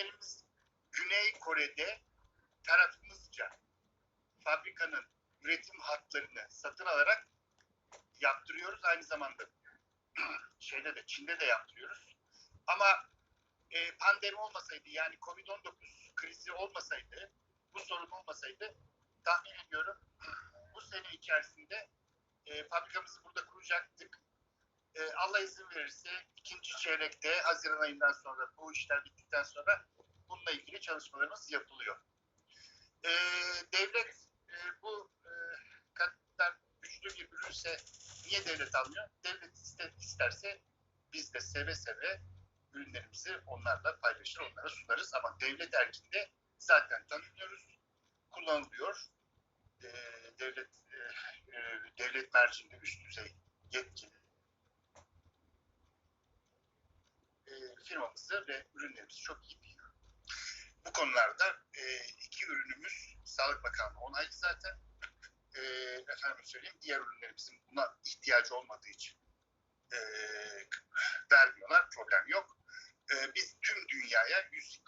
ürünlerimiz Güney Kore'de tarafımızca fabrikanın üretim hatlarını satın alarak yaptırıyoruz. Aynı zamanda şeyde de Çin'de de yaptırıyoruz. Ama e, pandemi olmasaydı yani Covid-19 krizi olmasaydı bu sorun olmasaydı tahmin ediyorum bu sene içerisinde e, fabrikamızı burada kuracaktık. E, Allah izin verirse ikinci çeyrekte Haziran ayından sonra bu işler bittikten sonra bununla ilgili çalışmalarımız yapılıyor. E, devlet e, bu e, kadar güçlü bir ürünse niye devlet almıyor? Devlet iste, isterse biz de seve seve ürünlerimizi onlarla paylaşır, onlara sunarız. Ama devlet erkinde zaten tanımıyoruz, kullanılıyor. E, devlet e, devlet mercinde üst düzey yetkili e, firmamızı ve ürünlerimizi çok iyi biliyor. Bu konularda e, iki ürünümüz Sağlık Bakanlığı onaylı zaten. E, efendim söyleyeyim diğer ürünlerimizin buna ihtiyacı olmadığı için e, vermiyorlar. Problem yok. E, biz tüm dünyaya 102,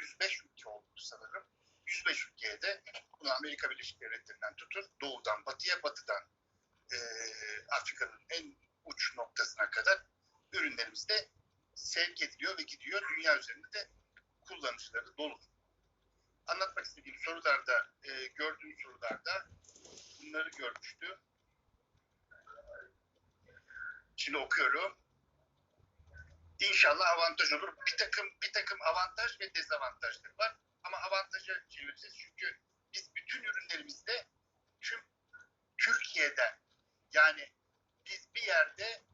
105 ülke oldu sanırım. 105 ülkeye de bunu Amerika Birleşik Devletleri'nden tutun doğudan batıya, batıdan e, Afrika'nın en uç noktasına kadar ürünlerimiz de sevk ediliyor ve gidiyor. Dünya üzerinde de kullanıcıları dolu. Anlatmak istediğim sorularda, e, gördüğüm sorularda bunları görmüştüm. Şimdi okuyorum. İnşallah avantaj olur. Bir takım bir takım avantaj ve dezavantajları var. Ama avantaja çevireceğiz çünkü biz bütün ürünlerimizde tüm Türkiye'den yani biz bir yerde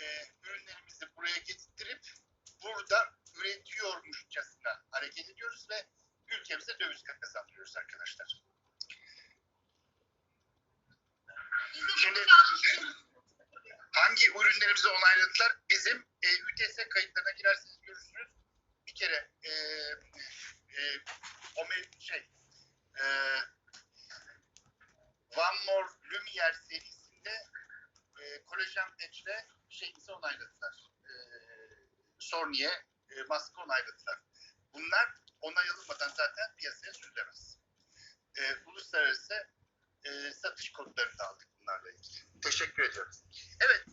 e, ürünlerimizi buraya getirtip burada üretiyormuşçasına hareket ediyoruz ve ülkemize döviz kazandırıyoruz arkadaşlar. Şimdi hangi ürünlerimizi onayladılar? Bizim e, ÜTS kayıtlarına girerseniz görürsünüz. Bir kere e, e, o şey e, One More Lumiere serisinde e, kolajen patch'le şeyimizi onayladılar. E, Sorniye e, maske onayladılar. Bunlar onayılmadan zaten piyasaya sürülemez. E, uluslararası e, satış kodlarını da aldık bunlarla ilgili. Teşekkür ediyoruz. Evet,